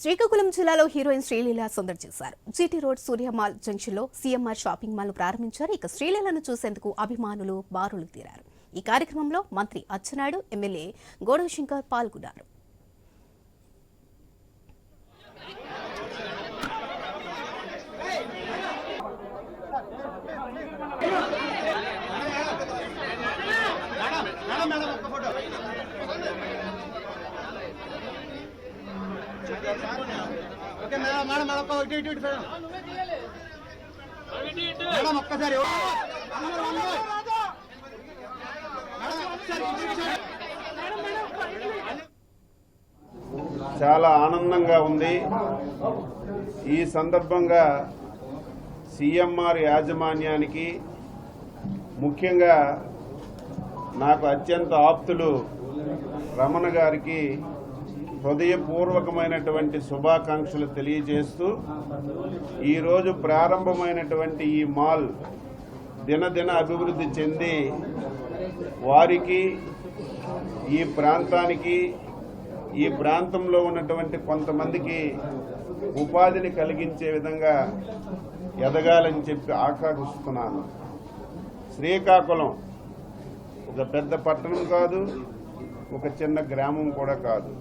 శ్రీకాకుళం జిల్లాలో హీరోయిన్ శ్రీలీల సందడి చేశారు. జీటీ రోడ్ సూర్యమాల్ జంక్షన్లో సీఎంఆర్ షాపింగ్ మాల్ ప్రారంభించారు. ఇక శ్రీలీలను చూసేందుకు అభిమానులు బారులు తీరారు. ఈ కార్యక్రమంలో మంత్రి అచ్చెన్నాయుడు ఎమ్మెల్యే గోడవ శంకర్ పాల్గొన్నారు. ఓకే మేడం మేడం మేడం ఒక్క ఇటు ఇటు ఇటు మేడం ఒక్కసారి చాలా ఆనందంగా ఉంది. ఈ సందర్భంగా సిఎంఆర్ యాజమాన్యానికి ముఖ్యంగా నాకు అత్యంత ఆప్తులు రమణ గారికి హృదయపూర్వకమైనటువంటి శుభాకాంక్షలు తెలియజేస్తూ ఈరోజు ప్రారంభమైనటువంటి ఈ మాల్ దినదిన అభివృద్ధి చెంది వారికి ఈ ప్రాంతానికి ఈ ప్రాంతంలో ఉన్నటువంటి కొంతమందికి ఉపాధిని కలిగించే విధంగా ఎదగాలని చెప్పి ఆకాంక్షిస్తున్నాను. శ్రీకాకుళం ఒక పెద్ద పట్టణం కాదు ఒక చిన్న గ్రామం కూడా కాదు.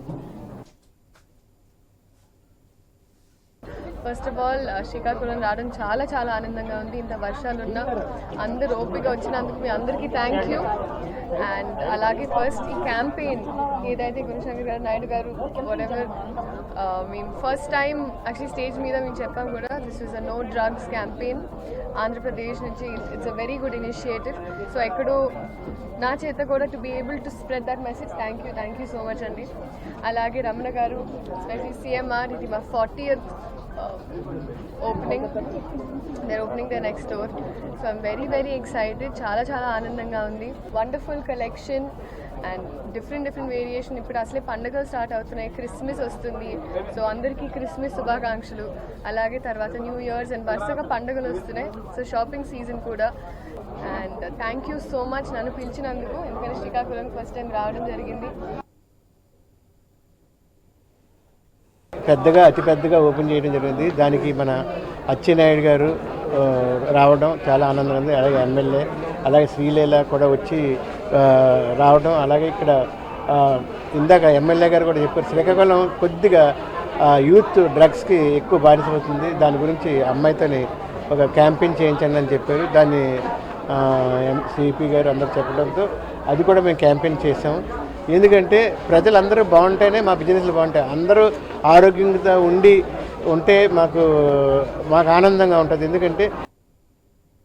ఫస్ట్ ఆఫ్ ఆల్ శ్రీకాకుళం రావడం చాలా చాలా ఆనందంగా ఉంది. ఇంత వర్షాలున్నా అందరు ఓపిక వచ్చినందుకు మీ అందరికీ థ్యాంక్ యూ అండ్ అలాగే ఫస్ట్ ఈ క్యాంపెయిన్ ఏదైతే గురుశంకర్ గారు నాయుడు గారు ఎవర్ uh, మేము ఫస్ట్ టైం యాక్చువల్లీ స్టేజ్ మీద మేము చెప్పాం కూడా this is a no drugs campaign Andhra Pradesh నుంచి it's a very good initiative so ఎక్కడో నా చేత కూడా to be able to spread that message thank you thank you so much అండి. అలాగే రమణ గారు స్పెషల్లీ సిఎంఆర్ ఇది మా forty opening there opening the next store so I'm very very excited చాలా చాలా ఆనందంగా ఉంది. Wonderful collection and different different variation ఇప్పుడు అసలే పండుగలు స్టార్ట్ అవుతున్నాయి. క్రిస్మస్ వస్తుంది. సో అందరికీ క్రిస్మస్ శుభాకాంక్షలు. అలాగే తర్వాత న్యూ ఇయర్స్ అండ్ వరుసగా పండుగలు వస్తున్నాయి. సో షాపింగ్ సీజన్ కూడా. And thank you so much నన్ను పిలిచినందుకు. ఎందుకంటే శ్రీకాకుళం ఫస్ట్ టైం రావడం జరిగింది. పెద్దగా అతి పెద్దగా ఓపెన్ చేయడం జరిగింది. దానికి మన అచ్చెన్నాయుడు గారు రావడం చాలా ఆనందంగా ఉంది. అలాగే ఎమ్మెల్యే అలాగే శ్రీలీల కూడా వచ్చి రావడం. అలాగే ఇక్కడ ఇందాక ఎమ్మెల్యే గారు కూడా చెప్పారు శ్రీకాకుళం కొద్దిగా యూత్ డ్రగ్స్కి ఎక్కువ బానిసవుతుంది దాని గురించి అమ్మాయితోని ఒక క్యాంపెయిన్ చేయించండి అని చెప్పారు. దాన్ని సిపి గారు అందరూ చెప్పడంతో అది కూడా మేము క్యాంపెయిన్ చేసాము ఎందుకంటే ప్రజలందరూ బాగుంటేనే మా బిజినెస్లు బాగుంటాయి. అందరూ ఆరోగ్యంగా ఉండి ఉంటే మాకు మాకు ఆనందంగా ఉంటుంది. ఎందుకంటే